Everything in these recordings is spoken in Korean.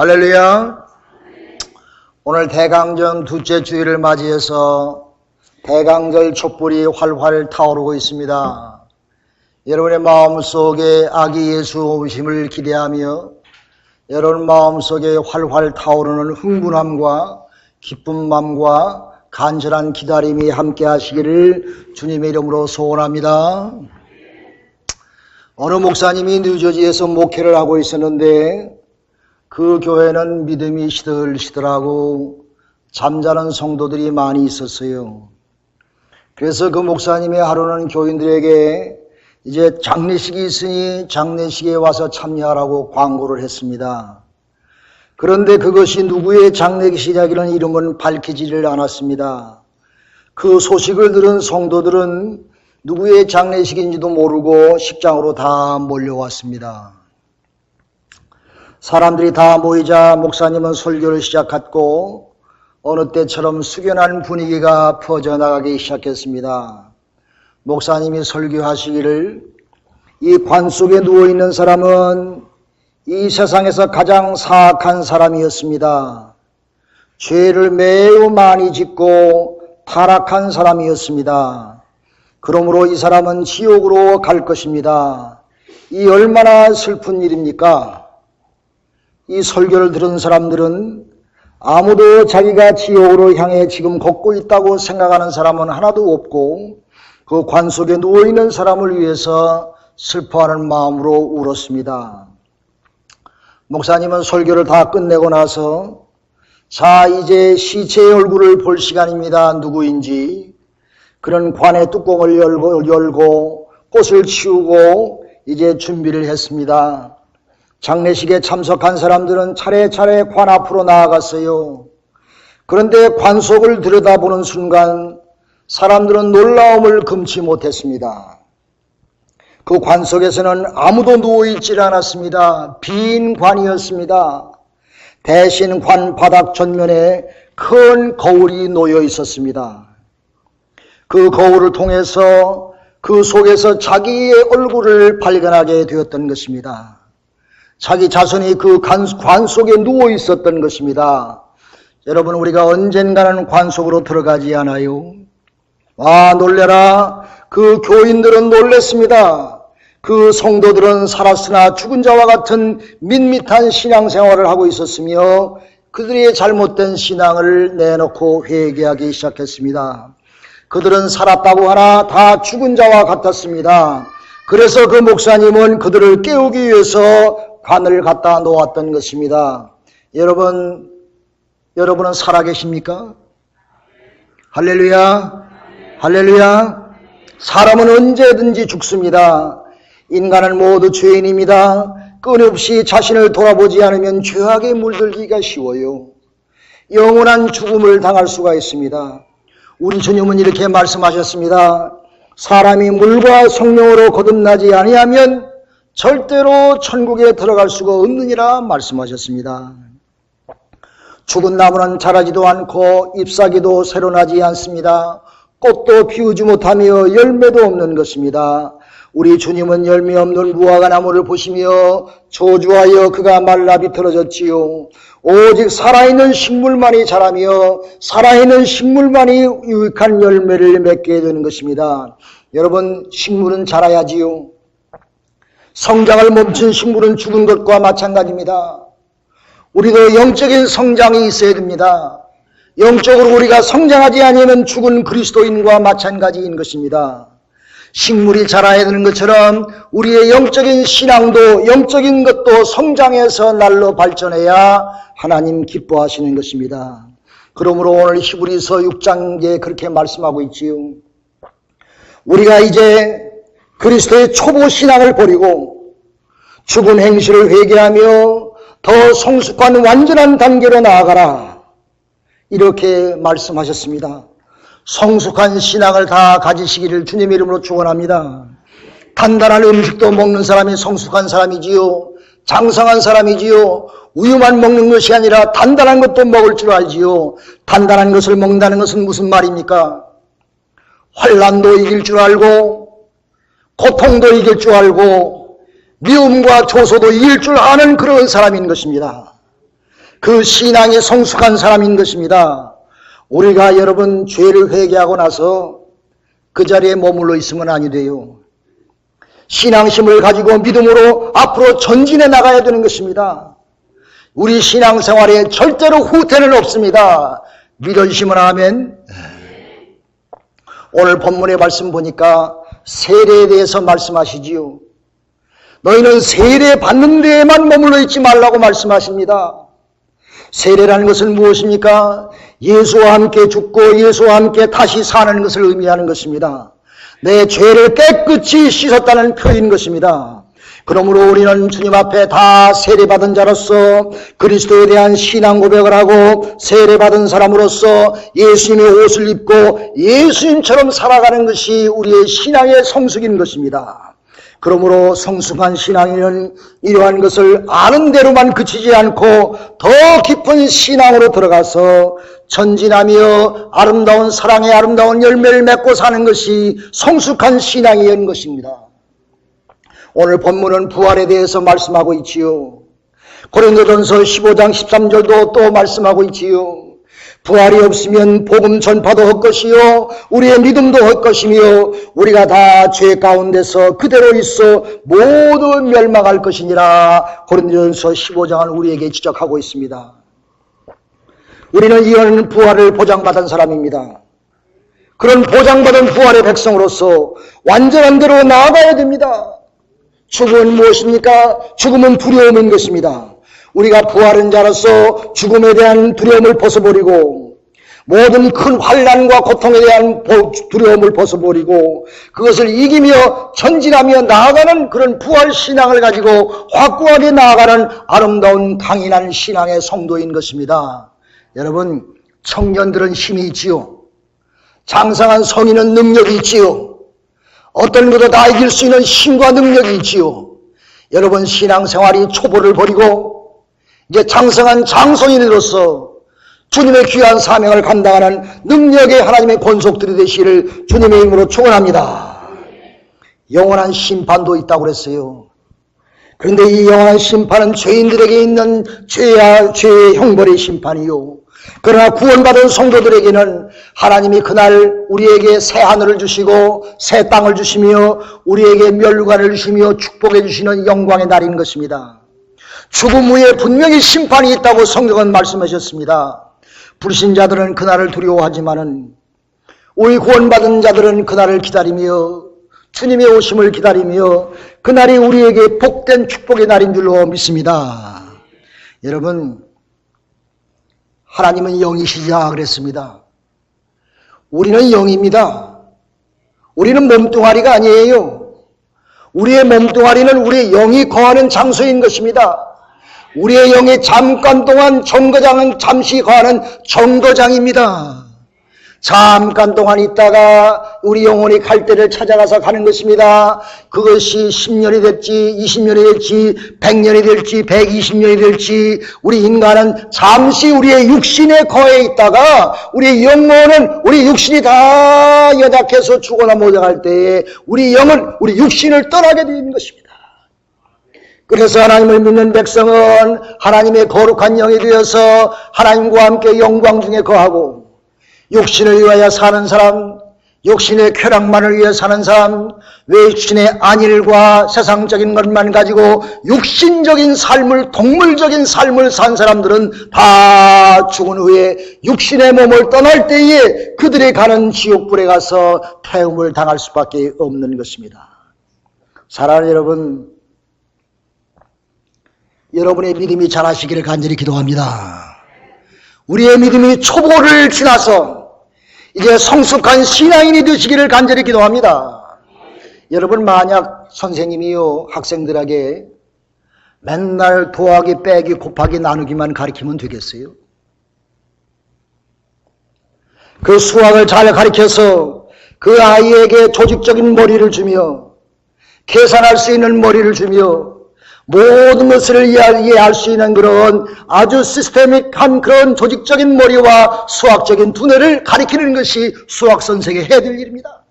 할렐루야. 오늘 대강정 둘째 주일을 맞이해서 대강절 촛불이 활활 타오르고 있습니다. 여러분의 마음속에 아기 예수 오심을 기대하며 여러분 마음속에 활활 타오르는 흥분함과 기쁜 마음과 간절한 기다림이 함께 하시기를 주님의 이름으로 소원합니다. 어느 목사님이 뉴저지에서 목회를 하고 있었는데 그 교회는 믿음이 시들시들하고 잠자는 성도들이 많이 있었어요. 그래서 그 목사님이 하루는 교인들에게 이제 장례식이 있으니 장례식에 와서 참여하라고 광고를 했습니다. 그런데 그것이 누구의 장례식이라는 이름은 밝히지를 않았습니다. 그 소식을 들은 성도들은 누구의 장례식인지도 모르고 식장으로 다 몰려왔습니다. 사람들이 다 모이자 목사님은 설교를 시작했고 어느 때처럼 숙연한 분위기가 퍼져나가기 시작했습니다. 목사님이 설교하시기를 이 관 속에 누워있는 사람은 이 세상에서 가장 사악한 사람이었습니다. 죄를 매우 많이 짓고 타락한 사람이었습니다. 그러므로 이 사람은 지옥으로 갈 것입니다. 이 얼마나 슬픈 일입니까? 이 설교를 들은 사람들은 아무도 자기가 지옥으로 향해 지금 걷고 있다고 생각하는 사람은 하나도 없고 그 관 속에 누워있는 사람을 위해서 슬퍼하는 마음으로 울었습니다. 목사님은 설교를 다 끝내고 나서 자, 이제 시체의 얼굴을 볼 시간입니다. 누구인지. 그런 관의 뚜껑을 열고, 열고 꽃을 치우고 이제 준비를 했습니다. 장례식에 참석한 사람들은 차례차례 관 앞으로 나아갔어요. 그런데 관 속을 들여다보는 순간 사람들은 놀라움을 금치 못했습니다. 그 관 속에서는 아무도 누워있질 않았습니다. 빈 관이었습니다. 대신 관 바닥 전면에 큰 거울이 놓여 있었습니다. 그 거울을 통해서 그 속에서 자기의 얼굴을 발견하게 되었던 것입니다. 자기 자손이 그 관 속에 누워 있었던 것입니다. 여러분, 우리가 언젠가는 관 속으로 들어가지 않아요? 아, 놀래라. 그 교인들은 놀랬습니다. 그 성도들은 살았으나 죽은 자와 같은 밋밋한 신앙생활을 하고 있었으며 그들의 잘못된 신앙을 내놓고 회개하기 시작했습니다. 그들은 살았다고 하나 다 죽은 자와 같았습니다. 그래서 그 목사님은 그들을 깨우기 위해서 관을 갖다 놓았던 것입니다. 여러분, 여러분은 살아계십니까? 할렐루야, 할렐루야. 사람은 언제든지 죽습니다. 인간은 모두 죄인입니다. 끊임없이 자신을 돌아보지 않으면 죄악에 물들기가 쉬워요. 영원한 죽음을 당할 수가 있습니다. 우리 주님은 이렇게 말씀하셨습니다. 사람이 물과 성령으로 거듭나지 아니하면 절대로 천국에 들어갈 수가 없느니라 말씀하셨습니다. 죽은 나무는 자라지도 않고 잎사귀도 새로 나지 않습니다. 꽃도 피우지 못하며 열매도 없는 것입니다. 우리 주님은 열매 없는 무화과 나무를 보시며 저주하여 그가 말라 비틀어졌지요. 오직 살아있는 식물만이 자라며 살아있는 식물만이 유익한 열매를 맺게 되는 것입니다. 여러분 식물은 자라야지요. 성장을 멈춘 식물은 죽은 것과 마찬가지입니다. 우리도 영적인 성장이 있어야 됩니다. 영적으로 우리가 성장하지 않으면 죽은 그리스도인과 마찬가지인 것입니다. 식물이 자라야 되는 것처럼 우리의 영적인 신앙도 영적인 것도 성장해서 날로 발전해야 하나님 기뻐하시는 것입니다. 그러므로 오늘 히브리서 6장에 그렇게 말씀하고 있지요. 우리가 이제 그리스도의 초보 신앙을 버리고 죽은 행실을 회개하며 더 성숙한 완전한 단계로 나아가라. 이렇게 말씀하셨습니다. 성숙한 신앙을 다 가지시기를 주님의 이름으로 축원합니다. 단단한 음식도 먹는 사람이 성숙한 사람이지요. 장성한 사람이지요. 우유만 먹는 것이 아니라 단단한 것도 먹을 줄 알지요. 단단한 것을 먹는다는 것은 무슨 말입니까? 환란도 이길 줄 알고 고통도 이길 줄 알고 미움과 조소도 이길 줄 아는 그런 사람인 것입니다. 그 신앙이 성숙한 사람인 것입니다. 우리가 여러분 죄를 회개하고 나서 그 자리에 머물러 있으면 아니 돼요. 신앙심을 가지고 믿음으로 앞으로 전진해 나가야 되는 것입니다. 우리 신앙생활에 절대로 후퇴는 없습니다. 믿어주시면 하면 오늘 본문의 말씀 보니까 세례에 대해서 말씀하시지요. 너희는 세례 받는 데에만 머물러 있지 말라고 말씀하십니다. 세례라는 것은 무엇입니까? 예수와 함께 죽고 예수와 함께 다시 사는 것을 의미하는 것입니다. 내 죄를 깨끗이 씻었다는 표현인 것입니다. 그러므로 우리는 주님 앞에 다 세례받은 자로서 그리스도에 대한 신앙 고백을 하고 세례받은 사람으로서 예수님의 옷을 입고 예수님처럼 살아가는 것이 우리의 신앙의 성숙인 것입니다. 그러므로 성숙한 신앙인은 이러한 것을 아는 대로만 그치지 않고 더 깊은 신앙으로 들어가서 전진하며 아름다운 사랑의 아름다운 열매를 맺고 사는 것이 성숙한 신앙이었는 것입니다. 오늘 본문은 부활에 대해서 말씀하고 있지요. 고린도전서 15장 13절도 또 말씀하고 있지요. 부활이 없으면 복음 전파도 헛 것이요 우리의 믿음도 헛 것이며 우리가 다 죄 가운데서 그대로 있어 모두 멸망할 것이니라 고린도전서 15장은 우리에게 지적하고 있습니다. 우리는 이어는 부활을 보장받은 사람입니다. 그런 보장받은 부활의 백성으로서 완전한 대로 나아가야 됩니다. 죽음은 무엇입니까? 죽음은 두려움인 것입니다. 우리가 부활한 자로서 죽음에 대한 두려움을 벗어버리고 모든 큰 환란과 고통에 대한 두려움을 벗어버리고 그것을 이기며 전진하며 나아가는 그런 부활 신앙을 가지고 확고하게 나아가는 아름다운 강인한 신앙의 성도인 것입니다. 여러분 청년들은 힘이 있지요. 장성한 성인은 능력이 있지요. 어떤 것도 다 이길 수 있는 힘과 능력이 있지요. 여러분 신앙생활이 초보를 버리고 이제 장성한 장성인으로서 주님의 귀한 사명을 감당하는 능력의 하나님의 권속들이 되시를 주님의 이름으로 축원합니다. 영원한 심판도 있다고 그랬어요. 그런데 이 영원한 심판은 죄인들에게 있는 죄야, 죄의 형벌의 심판이요. 그러나 구원받은 성도들에게는 하나님이 그날 우리에게 새 하늘을 주시고 새 땅을 주시며 우리에게 멸관을 주시며 축복해 주시는 영광의 날인 것입니다. 죽음 후에 분명히 심판이 있다고 성경은 말씀하셨습니다. 불신자들은 그날을 두려워하지만은 우리 구원받은 자들은 그날을 기다리며 주님의 오심을 기다리며 그날이 우리에게 복된 축복의 날인 줄로 믿습니다. 여러분 하나님은 영이시자 그랬습니다. 우리는 영입니다. 우리는 몸뚱아리가 아니에요. 우리의 몸뚱아리는 우리의 영이 거하는 장소인 것입니다. 우리의 영이 잠깐 동안 정거장은 잠시 거하는 정거장입니다. 잠깐 동안 있다가 우리 영혼이 갈 때를 찾아가서 가는 것입니다. 그것이 10년이 될지 20년이 될지 100년이 될지 120년이 될지 우리 인간은 잠시 우리의 육신에 거해 있다가 우리 영혼은 우리 육신이 다 연약해서 죽거나 모자할 때에 우리 영은 우리 육신을 떠나게 되는 것입니다. 그래서 하나님을 믿는 백성은 하나님의 거룩한 영이 되어서 하나님과 함께 영광 중에 거하고 육신을 위하여 사는 사람, 육신의 쾌락만을 위해 사는 사람, 외신의 안일과 세상적인 것만 가지고 육신적인 삶을, 동물적인 삶을 산 사람들은 다 죽은 후에 육신의 몸을 떠날 때에 그들이 가는 지옥불에 가서 태움을 당할 수밖에 없는 것입니다. 사랑하는 여러분, 여러분의 믿음이 자라시기를 간절히 기도합니다. 우리의 믿음이 초보를 지나서 이제 성숙한 신앙인이 되시기를 간절히 기도합니다. 여러분 만약 선생님이요 학생들에게 맨날 도하기 빼기 곱하기 나누기만 가르치면 되겠어요? 그 수학을 잘 가르쳐서 그 아이에게 조직적인 머리를 주며 계산할 수 있는 머리를 주며 모든 것을 이해할 수 있는 그런 아주 시스테믹한 그런 조직적인 머리와 수학적인 두뇌를 가리키는 것이 수학 선생의 해야 될 일입니다.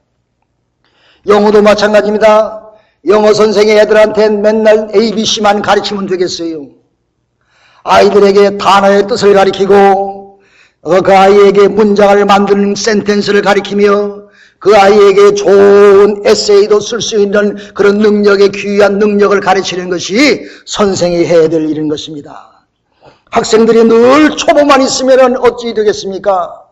영어도 마찬가지입니다. 영어 선생의 애들한테 맨날 ABC만 가르치면 되겠어요. 아이들에게 단어의 뜻을 가리키고 어, 그 아이에게 문장을 만드는 센텐스를 가리키며 그 아이에게 좋은 에세이도 쓸 수 있는 그런 능력의 귀한 능력을 가르치는 것이 선생이 해야 될 일인 것입니다. 학생들이 늘 초보만 있으면 어찌 되겠습니까?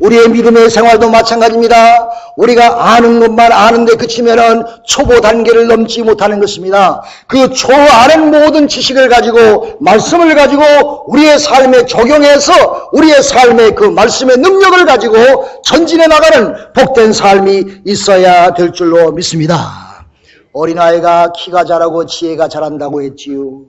우리의 믿음의 생활도 마찬가지입니다. 우리가 아는 것만 아는데 그치면은 초보 단계를 넘지 못하는 것입니다. 그 초아는 모든 지식을 가지고 말씀을 가지고 우리의 삶에 적용해서 우리의 삶의 그 말씀의 능력을 가지고 전진해 나가는 복된 삶이 있어야 될 줄로 믿습니다. 어린아이가 키가 자라고 지혜가 자란다고 했지요.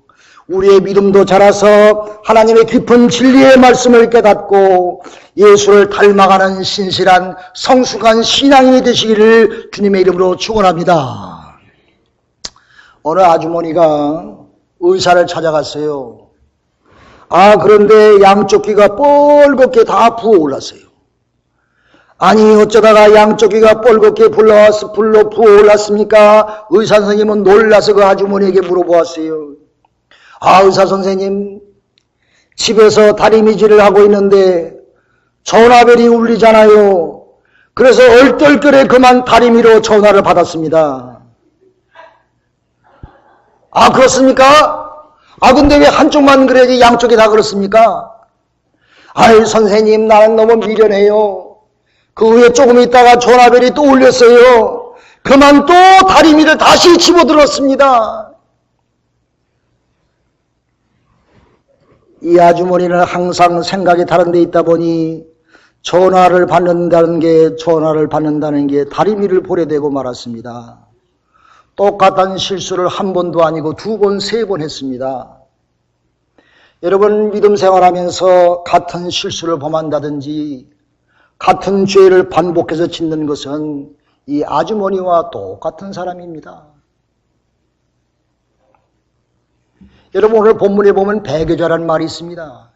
우리의 믿음도 자라서 하나님의 깊은 진리의 말씀을 깨닫고 예수를 닮아가는 신실한 성숙한 신앙이 되시기를 주님의 이름으로 축원합니다. 어느 아주머니가 의사를 찾아갔어요. 아 그런데 양쪽 귀가 뻘겋게 다 부어올랐어요. 아니 어쩌다가 양쪽 귀가 뻘겋게 불러왔, 불러 부어올랐습니까? 의사 선생님은 놀라서 그 아주머니에게 물어보았어요. 아, 의사 선생님, 집에서 다리 미질을 하고 있는데 전화벨이 울리잖아요. 그래서 얼떨결에 그만 다리미로 전화를 받았습니다. 아, 그렇습니까? 아, 근데 왜 한쪽만 그래야지 양쪽이 다 그렇습니까? 아이, 선생님, 나는 너무 미련해요. 그 후에 조금 있다가 전화벨이 또 울렸어요. 그만 또 다리미를 다시 집어들었습니다. 이 아주머니는 항상 생각이 다른 데 있다 보니 전화를 받는다는 게 전화를 받는다는 게 다리미를 보게 되고 말았습니다. 똑같은 실수를 한 번도 아니고 두 번, 세 번 했습니다. 여러분 믿음 생활하면서 같은 실수를 범한다든지 같은 죄를 반복해서 짓는 것은 이 아주머니와 똑같은 사람입니다. 여러분 오늘 본문에 보면 배교자란 말이 있습니다.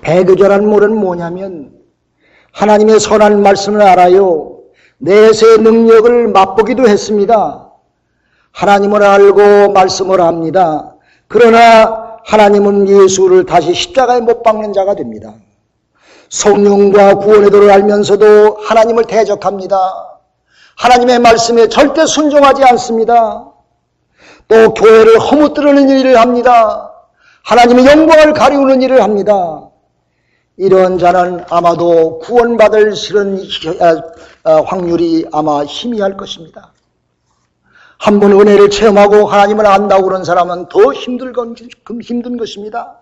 배교자란 말은 뭐냐면 하나님의 선한 말씀을 알아요. 내세의 능력을 맛보기도 했습니다. 하나님을 알고 말씀을 합니다. 그러나 하나님은 예수를 다시 십자가에 못 박는 자가 됩니다. 성령과 구원의 도를 알면서도 하나님을 대적합니다. 하나님의 말씀에 절대 순종하지 않습니다. 또 교회를 허무뜨르는 일을 합니다. 하나님의 영광을 가리우는 일을 합니다. 이런 자는 아마도 구원받을 실은 확률이 아마 희미할 것입니다. 한 번 은혜를 체험하고 하나님을 안다고 그런 사람은 더 힘들 건, 힘든 것입니다.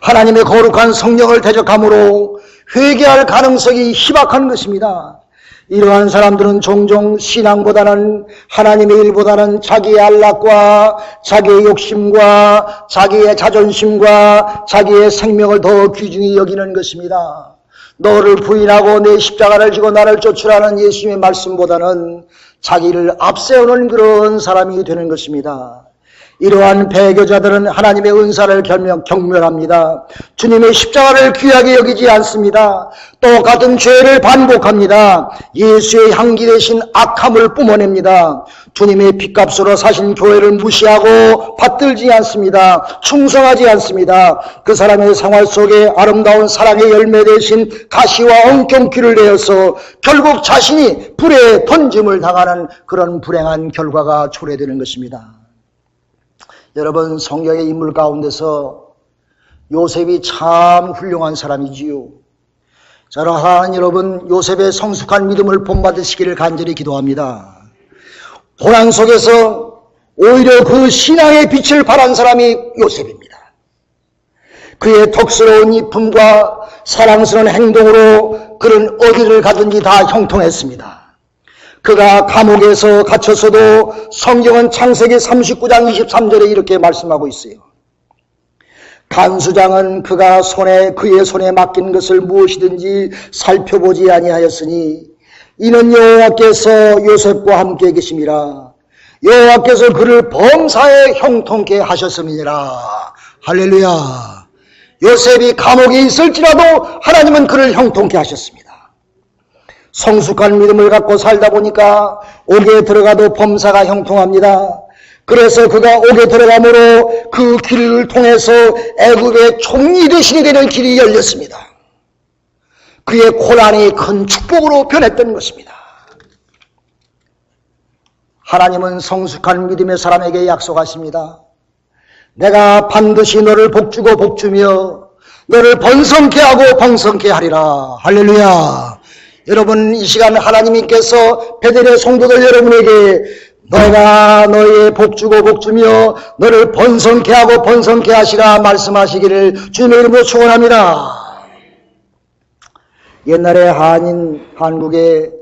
하나님의 거룩한 성령을 대적함으로 회개할 가능성이 희박한 것입니다. 이러한 사람들은 종종 신앙보다는 하나님의 일보다는 자기의 안락과 자기의 욕심과 자기의 자존심과 자기의 생명을 더 귀중히 여기는 것입니다. 너를 부인하고 내 십자가를 지고 나를 쫓으라는 예수님의 말씀보다는 자기를 앞세우는 그런 사람이 되는 것입니다. 이러한 배교자들은 하나님의 은사를 경멸, 경멸합니다. 주님의 십자가를 귀하게 여기지 않습니다. 똑같은 죄를 반복합니다. 예수의 향기 대신 악함을 뿜어냅니다. 주님의 핏값으로 사신 교회를 무시하고 받들지 않습니다. 충성하지 않습니다. 그 사람의 생활 속에 아름다운 사랑의 열매 대신 가시와 엉경귀를 내어서 결국 자신이 불에 던짐을 당하는 그런 불행한 결과가 초래되는 것입니다. 여러분 성경의 인물 가운데서 요셉이 참 훌륭한 사람이지요. 하나님 여러분 요셉의 성숙한 믿음을 본받으시기를 간절히 기도합니다. 고난 속에서 오히려 그 신앙의 빛을 발한 사람이 요셉입니다. 그의 덕스러운 이품과 사랑스러운 행동으로 그는 어디를 가든지 다 형통했습니다. 그가 감옥에서 갇혔어도 성경은 창세기 39장 23절에 이렇게 말씀하고 있어요. 간수장은 그가 손에 그의 손에 맡긴 것을 무엇이든지 살펴보지 아니하였으니 이는 여호와께서 요셉과 함께 계심이라 여호와께서 그를 범사에 형통케 하셨음이니라 할렐루야 요셉이 감옥에 있을지라도 하나님은 그를 형통케 하셨습니다. 성숙한 믿음을 갖고 살다 보니까 옥에 들어가도 범사가 형통합니다. 그래서 그가 옥에 들어감으로 그 길을 통해서 애굽의 총리 대신이 되는 길이 열렸습니다. 그의 고난이 큰 축복으로 변했던 것입니다. 하나님은 성숙한 믿음의 사람에게 약속하십니다. 내가 반드시 너를 복주고 복주며 너를 번성케 하고 번성케 하리라. 할렐루야. 여러분 이 시간 하나님께서 베델의 성도들 여러분에게 너가 너의 복주고 복주며 너를 번성케 하고 번성케 하시라 말씀하시기를 주님의 이름으로 축원합니다. 옛날에 한인 한국에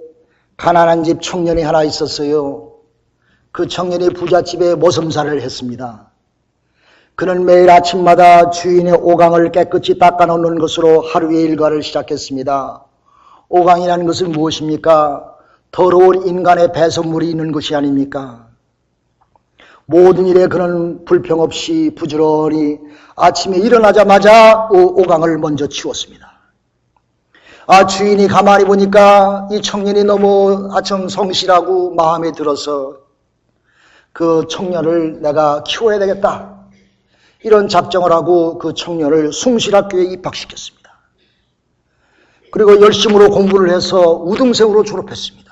가난한 집 청년이 하나 있었어요. 그 청년이 부잣집에 모섬살을 했습니다. 그는 매일 아침마다 주인의 오강을 깨끗이 닦아놓는 것으로 하루의 일과를 시작했습니다. 오강이라는 것은 무엇입니까? 더러운 인간의 배설물이 있는 것이 아닙니까? 모든 일에 그는 불평 없이 부지런히 아침에 일어나자마자 오- 오강을 먼저 치웠습니다. 아, 주인이 가만히 보니까 이 청년이 너무 아청 성실하고 마음에 들어서 그 청년을 내가 키워야 되겠다. 이런 작정을 하고 그 청년을 숭실학교에 입학시켰습니다. 그리고 열심으로 공부를 해서 우등생으로 졸업했습니다.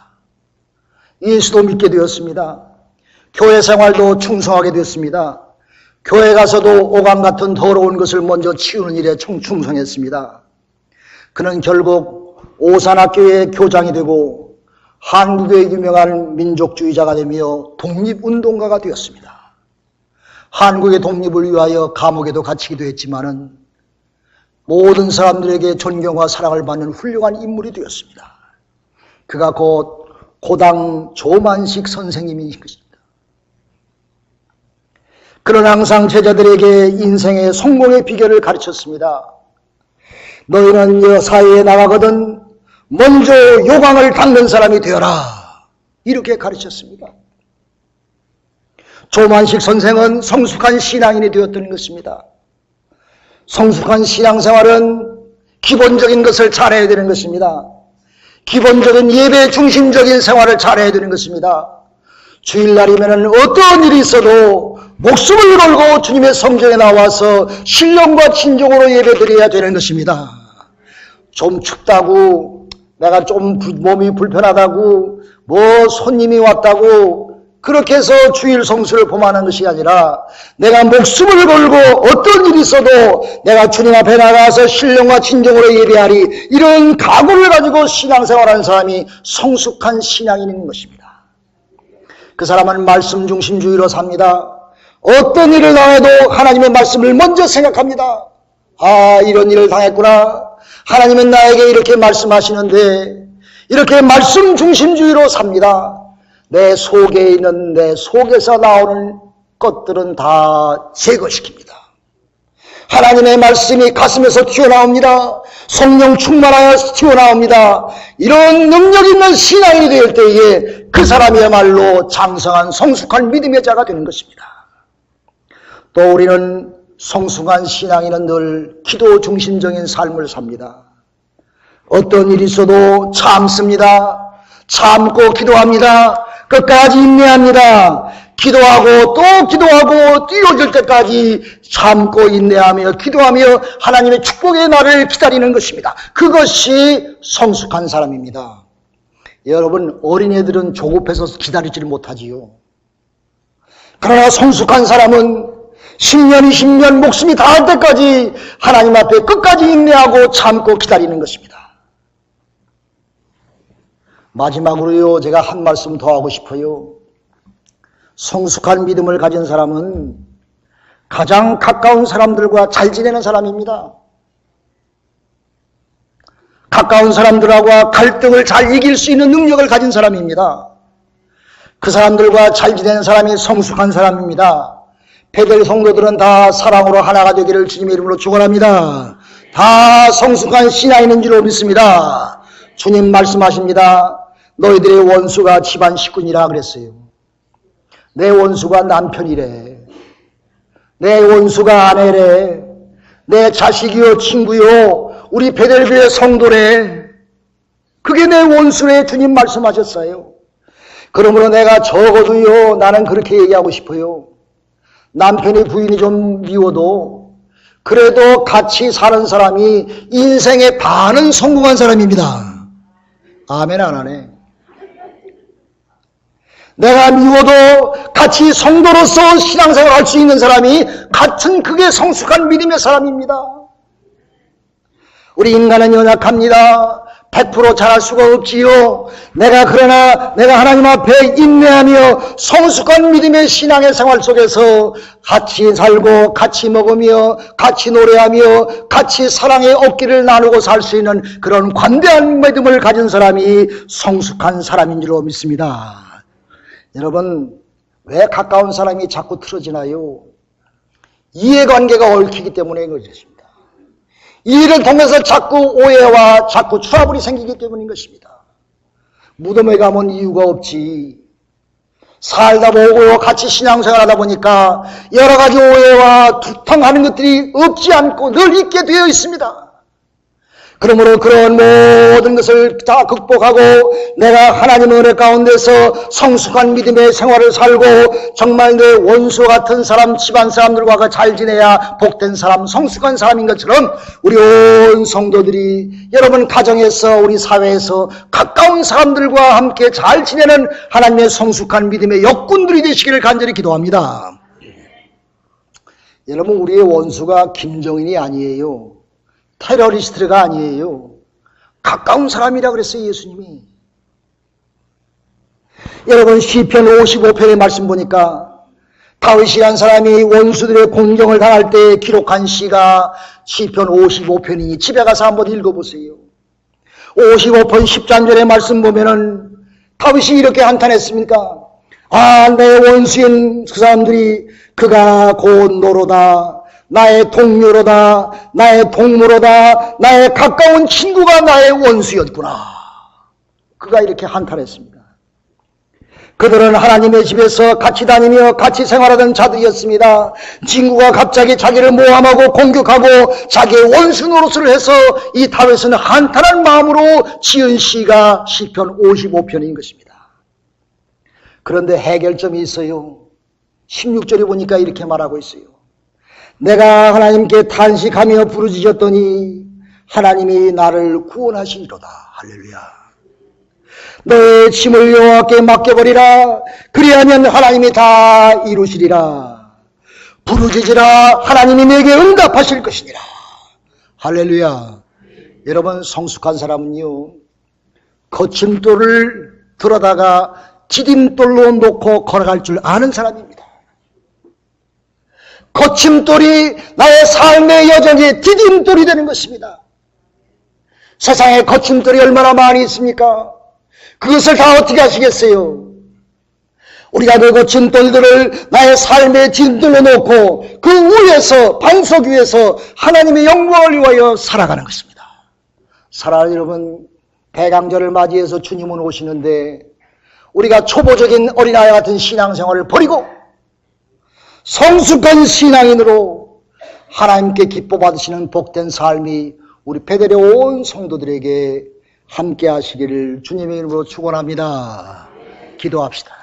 예수도 믿게 되었습니다. 교회 생활도 충성하게 되었습니다. 교회 가서도 오감 같은 더러운 것을 먼저 치우는 일에 충- 충성했습니다. 그는 결국 오산학교의 교장이 되고 한국의 유명한 민족주의자가 되며 독립운동가가 되었습니다. 한국의 독립을 위하여 감옥에도 갇히기도 했지만은 모든 사람들에게 존경과 사랑을 받는 훌륭한 인물이 되었습니다. 그가 곧 고당 조만식 선생님인 것입니다. 그는 항상 제자들에게 인생의 성공의 비결을 가르쳤습니다. 너희는 이 사회에 나가거든 먼저 요강을 닦는 사람이 되어라. 이렇게 가르쳤습니다. 조만식 선생은 성숙한 신앙인이 되었던 것입니다. 성숙한 신앙생활은 기본적인 것을 잘해야 되는 것입니다. 기본적인 예배 중심적인 생활을 잘해야 되는 것입니다. 주일날이면 어떤 일이 있어도 목숨을 걸고 주님의 성전에 나와서 신령과 친정으로 예배드려야 되는 것입니다. 좀 춥다고 내가 좀 부- 몸이 불편하다고 뭐 손님이 왔다고 그렇게 해서 주일 성수를 범하는 것이 아니라 내가 목숨을 걸고 어떤 일이 있어도 내가 주님 앞에 나가서 신령과 친정으로 예배하리 이런 각오를 가지고 신앙생활하는 사람이 성숙한 신앙인인 것입니다. 그 사람은 말씀 중심주의로 삽니다. 어떤 일을 당해도 하나님의 말씀을 먼저 생각합니다. 아, 이런 일을 당했구나. 하나님은 나에게 이렇게 말씀하시는데, 이렇게 말씀 중심주의로 삽니다. 내 속에 있는 내 속에서 나오는 것들은 다 제거시킵니다. 하나님의 말씀이 가슴에서 튀어나옵니다. 성령 충만하여 튀어나옵니다. 이런 능력 있는 신앙인이 될 때에 그 사람이야말로 장성한 성숙한 믿음의 자가 되는 것입니다. 또 우리는 성숙한 신앙인은 늘 기도 중심적인 삶을 삽니다. 어떤 일이 있어도 참습니다. 참고 기도합니다. 끝까지 인내합니다. 기도하고 또 기도하고 뛰어질 때까지 참고 인내하며 기도하며 하나님의 축복의 날을 기다리는 것입니다. 그것이 성숙한 사람입니다. 여러분 어린애들은 조급해서 기다리지를 못하지요. 그러나 성숙한 사람은 10년, 20년 목숨이 닿을 때까지 하나님 앞에 끝까지 인내하고 참고 기다리는 것입니다. 마지막으로요, 제가 한 말씀 더 하고 싶어요. 성숙한 믿음을 가진 사람은 가장 가까운 사람들과 잘 지내는 사람입니다. 가까운 사람들하고 갈등을 잘 이길 수 있는 능력을 가진 사람입니다. 그 사람들과 잘 지내는 사람이 성숙한 사람입니다. 베델 성도들은 다 사랑으로 하나가 되기를 주님의 이름으로 축원합니다. 다 성숙한 신앙인인 줄 믿습니다. 주님 말씀하십니다. 너희들의 원수가 집안 식군이라 그랬어요. 내 원수가 남편이래. 내 원수가 아내래. 내 자식이요, 친구요, 우리 베델교의 성도래. 그게 내 원수래 주님 말씀하셨어요. 그러므로 내가 적어도요, 나는 그렇게 얘기하고 싶어요. 남편이 부인이 좀 미워도 그래도 같이 사는 사람이 인생의 반은 성공한 사람입니다. 아멘 안 하네. 내가 미워도 같이 성도로서 신앙생활 할 수 있는 사람이 같은 그게 성숙한 믿음의 사람입니다. 우리 인간은 연약합니다. 100% 잘할 수가 없지요. 내가 그러나 내가 하나님 앞에 인내하며 성숙한 믿음의 신앙의 생활 속에서 같이 살고 같이 먹으며 같이 노래하며 같이 사랑의 어깨를 나누고 살 수 있는 그런 관대한 믿음을 가진 사람이 성숙한 사람인 줄로 믿습니다. 여러분 왜 가까운 사람이 자꾸 틀어지나요? 이해관계가 얽히기 때문에 그렇습니다. 이를 통해서 자꾸 오해와 자꾸 트러블이 생기기 때문인 것입니다. 무덤에 가면 이유가 없지. 살다 보고 같이 신앙생활 하다 보니까 여러 가지 오해와 두탕하는 것들이 없지 않고 늘 있게 되어 있습니다. 그러므로 그런 모든 것을 다 극복하고 내가 하나님의 은혜 가운데서 성숙한 믿음의 생활을 살고 정말 내 원수 같은 사람, 집안 사람들과 잘 지내야 복된 사람, 성숙한 사람인 것처럼 우리 온 성도들이 여러분 가정에서 우리 사회에서 가까운 사람들과 함께 잘 지내는 하나님의 성숙한 믿음의 역군들이 되시기를 간절히 기도합니다. 여러분 우리의 원수가 김정인이 아니에요. 테러리스트가 아니에요. 가까운 사람이라 그랬어요, 예수님이. 여러분, 시편 55편의 말씀 보니까 다윗이란 사람이 원수들의 공경을 당할 때 기록한 시가 시편 55편이니 집에 가서 한번 읽어보세요. 55편 10장절의 말씀 보면은 다윗이 이렇게 한탄했습니까? 아, 내 원수인 그 사람들이 그가 곧 노로다. 나의 동료로다, 나의 동무로다, 나의 가까운 친구가 나의 원수였구나. 그가 이렇게 한탄했습니다. 그들은 하나님의 집에서 같이 다니며 같이 생활하던 자들이었습니다. 친구가 갑자기 자기를 모함하고 공격하고 자기의 원수 노릇을 해서 이 다윗은 한탄한 마음으로 지은 시가 시편 55편인 것입니다. 그런데 해결점이 있어요. 16절에 보니까 이렇게 말하고 있어요. 내가 하나님께 탄식하며 부르짖었더니 하나님이 나를 구원하시리로다. 할렐루야. 너의 짐을 여호와께 맡겨버리라. 그리하면 하나님이 다 이루시리라. 부르짖으라. 하나님이 내게 응답하실 것이니라. 할렐루야. 여러분 성숙한 사람은요. 거침돌을 들어다가 디딤돌로 놓고 걸어갈 줄 아는 사람입니다. 거침돌이 나의 삶의 여정의 디딤돌이 되는 것입니다. 세상에 거침돌이 얼마나 많이 있습니까? 그것을 다 어떻게 하시겠어요? 우리가 그 거침돌들을 나의 삶의 디딤돌로 놓고 그 위에서 반석 위에서 하나님의 영광을 위하여 살아가는 것입니다. 사랑하는 여러분, 대강절을 맞이해서 주님은 오시는데 우리가 초보적인 어린아이 같은 신앙생활을 버리고 성숙한 신앙인으로 하나님께 기뻐 받으시는 복된 삶이 우리 베델의 온 성도들에게 함께 하시기를 주님의 이름으로 축원합니다. 기도합시다.